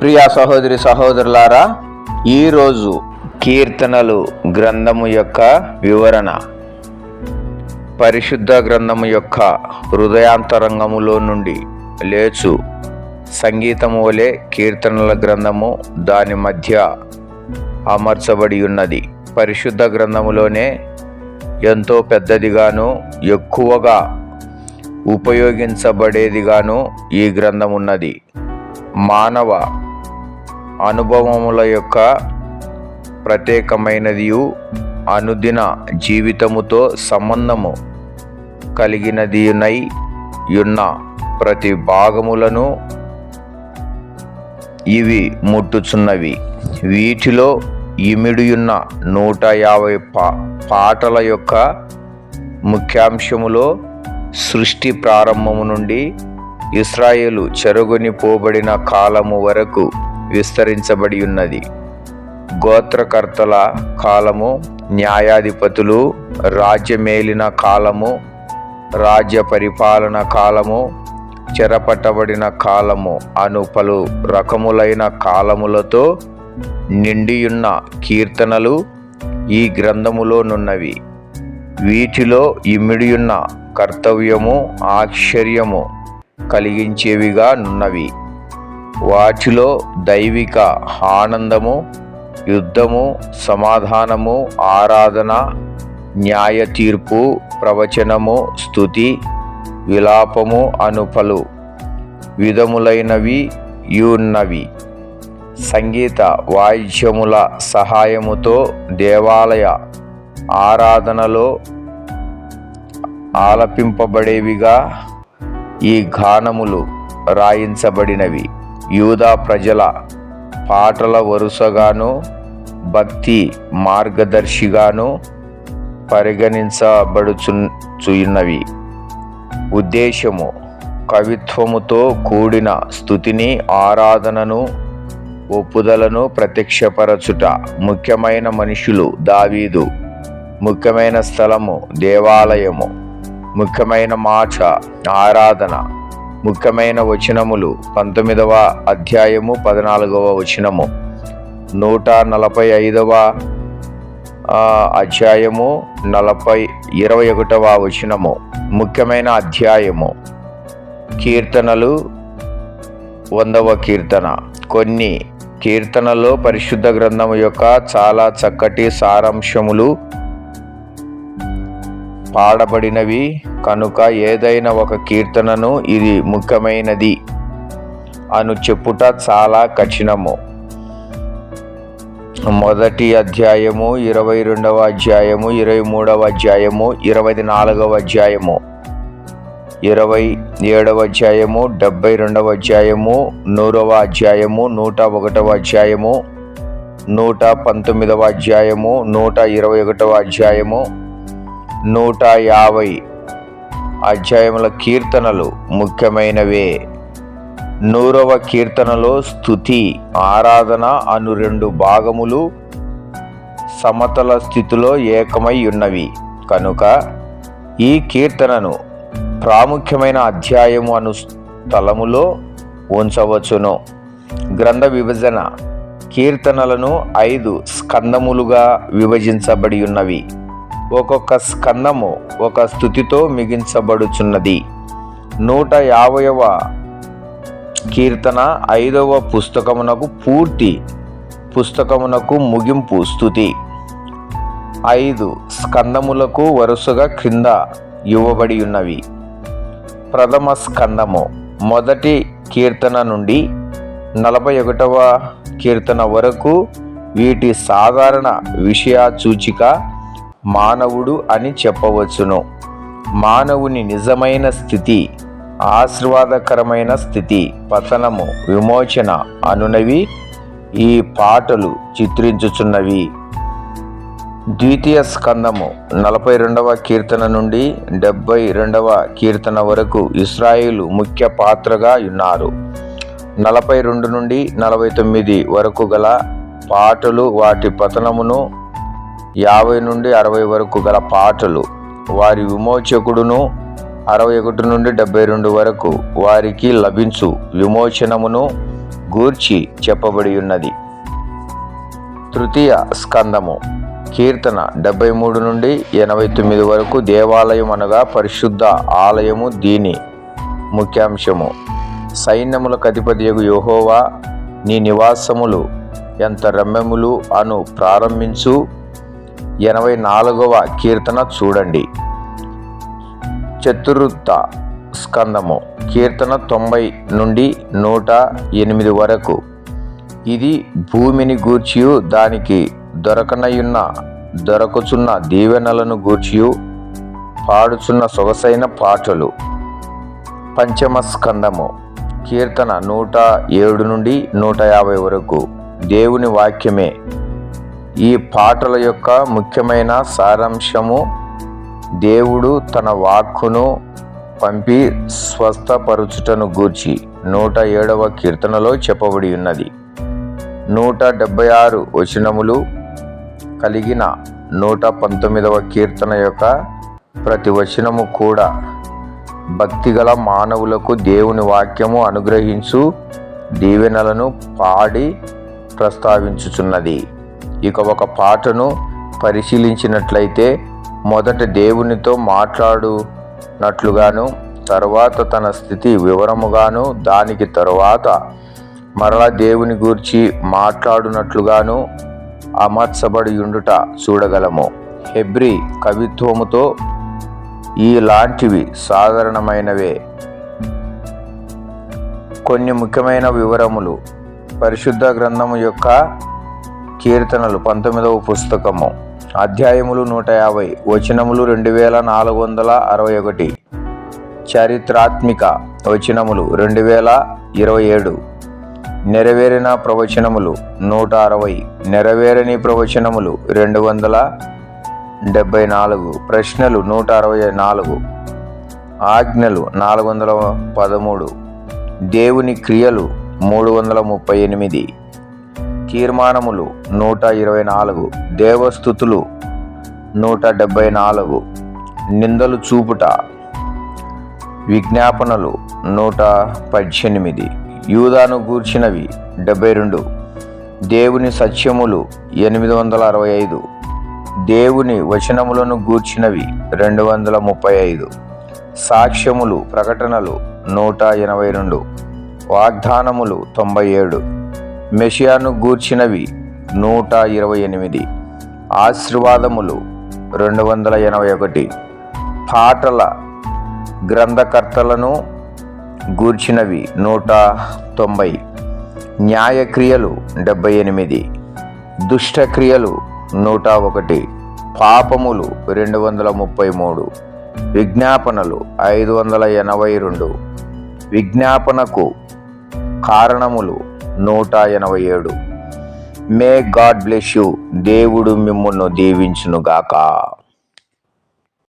ప్రియ సహోదరి సహోదరులారా ఈరోజు కీర్తనలు గ్రంథము యొక్క వివరణ. పరిశుద్ధ గ్రంథము యొక్క హృదయాంతరంగములో నుండి లేచు సంగీతము వలె కీర్తనల గ్రంథము దాని మధ్య అమర్చబడి ఉన్నది. పరిశుద్ధ గ్రంథములోనే ఎంతో పెద్దదిగాను ఎక్కువగా ఉపయోగించబడేదిగాను ఈ గ్రంథం ఉన్నది మానవ అనుభవముల యొక్క ప్రత్యేకమైనదియు అనుదిన జీవితముతో సంబంధము కలిగినదినై ఉన్న ప్రతి భాగములను ఇవి ముట్టుచున్నవి. వీటిలో ఇమిడియున్న నూట యాభై పా పాటల యొక్క ముఖ్యాంశములో సృష్టి ప్రారంభము నుండి ఇస్రాయేలు చెరుగుని పోబడిన కాలము వరకు విస్తరించబడి ఉన్నది గోత్రకర్తల కాలము న్యాయాధిపతులు రాజ్యమేలిన కాలము రాజ్య పరిపాలన కాలము చెరపట్టబడిన కాలము అను పలు రకములైన కాలములతో నిండియున్న కీర్తనలు ఈ గ్రంథములోనున్నవి. వీటిలో ఇమిడియున్న కర్తవ్యము ఆశ్చర్యము కలిగించేవిగా నున్నవి వాటిలో దైవిక ఆనందము యుద్ధము సమాధానము ఆరాధన న్యాయ తీర్పు ప్రవచనము స్థుతి విలాపము అను పలు విధములైనవి యున్నవి. సంగీత వాయిద్యముల సహాయముతో దేవాలయ ఆరాధనలో ఆలపింపబడేవిగా ఈ గానములు రాయించబడినవి. యూదా ప్రజల పాటల వరుసగాను భక్తి మార్గదర్శిగాను పరిగణించబడుచున్నవి ఉద్దేశము కవిత్వముతో కూడిన స్థుతిని ఆరాధనను ఒప్పుదలను ప్రత్యక్షపరచుట. ముఖ్యమైన మనుషులు దావీదు. ముఖ్యమైన స్థలము దేవాలయము. ముఖ్యమైన మాట ఆరాధన. ముఖ్యమైన వచనములు పంతొమ్మిదవ అధ్యాయము పద్నాలుగవ వచనము. నూట నలభై ఐదవ అధ్యాయము నలభై ఇరవై ఒకటవ వచనము. ముఖ్యమైన అధ్యాయము. కీర్తనలు వందవ కీర్తన. కొన్ని కీర్తనలో పరిశుద్ధ గ్రంథము యొక్క చాలా చక్కటి సారాంశములు పాడబడినవి. కనుక ఏదైనా ఒక కీర్తనను ఇది ముఖ్యమైనది అను చెప్పుట చాలా కఠినము. మొదటి అధ్యాయము ఇరవై రెండవ అధ్యాయము ఇరవై మూడవ అధ్యాయము ఇరవై నాలుగవ అధ్యాయము ఇరవై ఏడవ అధ్యాయము డెబ్బై రెండవ అధ్యాయము నూరవ అధ్యాయము నూట ఒకటవ అధ్యాయము నూట పంతొమ్మిదవ అధ్యాయము నూట ఇరవై ఒకటవ అధ్యాయము నూట యాభై అధ్యాయముల కీర్తనలు ముఖ్యమైనవే. నూరవ కీర్తనలో స్థుతి ఆరాధన అను రెండు భాగములు సమతల స్థితిలో ఏకమై ఉన్నవి. కనుక ఈ కీర్తనను ప్రాముఖ్యమైన అధ్యాయము అను స్థలములో ఉంచవచ్చును. గ్రంథ విభజన కీర్తనలను ఐదు స్కందములుగా విభజించబడి ఉన్నవి. ఒక్కొక్క స్కందము ఒక స్థుతితో మిగించబడుచున్నది. నూట యాభైవ కీర్తన ఐదవ పుస్తకమునకు పూర్తి పుస్తకమునకు ముగింపు స్థుతి. ఐదు స్కందములకు వరుసగా క్రింద ఇవ్వబడి ఉన్నవి. ప్రథమ స్కందము మొదటి కీర్తన నుండి నలభై ఒకటవ కీర్తన వరకు వీటి సాధారణ విషయ సూచిక మానవుడు అని చెప్పవచ్చును. మానవుని నిజమైన స్థితి ఆశీర్వాదకరమైన స్థితి పతనము విమోచన అనునవి ఈ పాటలు చిత్రించుచున్నవి. ద్వితీయ స్కందము నలభై రెండవ కీర్తన నుండి డెబ్బై రెండవ కీర్తన వరకు ఇస్రాయిలు ముఖ్య పాత్రగా ఉన్నారు. నలభై రెండు నుండి నలభై తొమ్మిది వరకు గల పాటలు వాటి పతనమును యాభై నుండి అరవై వరకు గల పాటలు. వారి విమోచకుడును అరవై ఒకటి నుండి డెబ్బై రెండు వరకు వారికి లభించు విమోచనమును గూర్చి చెప్పబడి ఉన్నది. తృతీయ స్కందము. కీర్తన డెబ్బై మూడు నుండి ఎనభై తొమ్మిది వరకు దేవాలయం అనగా పరిశుద్ధ ఆలయము దీని ముఖ్యాంశము. సైన్యముల అధిపతియగు యోహోవా నీ నివాసములు ఎంత రమ్యములు అను ప్రారంభించు. ఎనభై నాలుగవ కీర్తన చూడండి. చతుర్థ స్కందము కీర్తన తొంభై నుండి నూట ఎనిమిది వరకు. ఇది భూమిని గూర్చియు దానికి దొరకనయున్న దొరకుచున్న దీవెనలను గూర్చియు పాడుచున్న సొగసైన పాటలు. పంచమ స్కందము కీర్తన నూట ఏడు నుండి నూట యాభై వరకు. దేవుని వాక్యమే. ఈ పాటల యొక్క ముఖ్యమైన సారాంశము దేవుడు తన వాక్కును పంపి స్వస్థపరుచుటను గూర్చి నూట ఏడవ కీర్తనలో చెప్పబడి ఉన్నది. నూట డెబ్బై ఆరు వచనములు కలిగిన నూట పంతొమ్మిదవ కీర్తన యొక్క ప్రతి వచనము కూడా భక్తిగల మానవులకు దేవుని వాక్యము అనుగ్రహించు దీవెనలను పాడి ప్రస్తావించుచున్నది. ఇక ఒక పాటను పరిశీలించినట్లయితే మొదట దేవునితో మాట్లాడునట్లుగాను తరువాత తన స్థితి వివరముగాను దానికి తరువాత మరలా దేవుని గూర్చి మాట్లాడునట్లుగాను అమర్చబడి ఉండుట చూడగలము. హెబ్రి కవిత్వముతో ఈలాంటివి సాధారణమైనవే. కొన్ని ముఖ్యమైన వివరములు. పరిశుద్ధ గ్రంథము యొక్క కీర్తనలు పంతొమ్మిదవ పుస్తకము అధ్యాయములు నూట యాభై వచనములు రెండు వేల నాలుగు వందల అరవై ఒకటి చారిత్రాత్మిక వచనములు రెండు వేల ఇరవై ఏడు నెరవేరిన ప్రవచనములు నూట అరవై నెరవేరని ప్రవచనములు రెండు వందల డెబ్బై నాలుగు ప్రశ్నలు నూట అరవై నాలుగు ఆజ్ఞలు నాలుగు వందల పదమూడు దేవుని క్రియలు మూడు వందల ముప్పై ఎనిమిది తీర్మానములు నూట ఇరవై నాలుగు దేవస్థుతులు నూట డెబ్బై నాలుగు నిందలు చూపుట విజ్ఞాపనలు నూట పద్దెనిమిది యూదాను గూర్చినవి డెబ్బై రెండు దేవుని సత్యములు ఎనిమిది వందల అరవై ఐదు దేవుని వచనములను గూర్చినవి రెండు వందల ముప్పై ఐదు సాక్ష్యములు ప్రకటనలు నూట ఎనభై రెండు వాగ్దానములు తొంభై ఏడు మెషియాను గూర్చినవి నూట ఇరవై ఎనిమిది. ఆశీర్వాదములు రెండు వందల ఎనభై ఒకటి. పాటల గ్రంథకర్తలను గూర్చినవి నూట తొంభై. న్యాయక్రియలు డెబ్బై ఎనిమిది. దుష్టక్రియలు నూట ఒకటి. పాపములు రెండు వందల ముప్పై మూడు. విజ్ఞాపనలు ఐదు వందల ఎనభై రెండు. విజ్ఞాపనకు కారణములు నూట ఎనభై ఏడు. మే గాడ్ బ్లెస్ యూ దేవుడు మిమ్మల్ని దీవించునుగాక.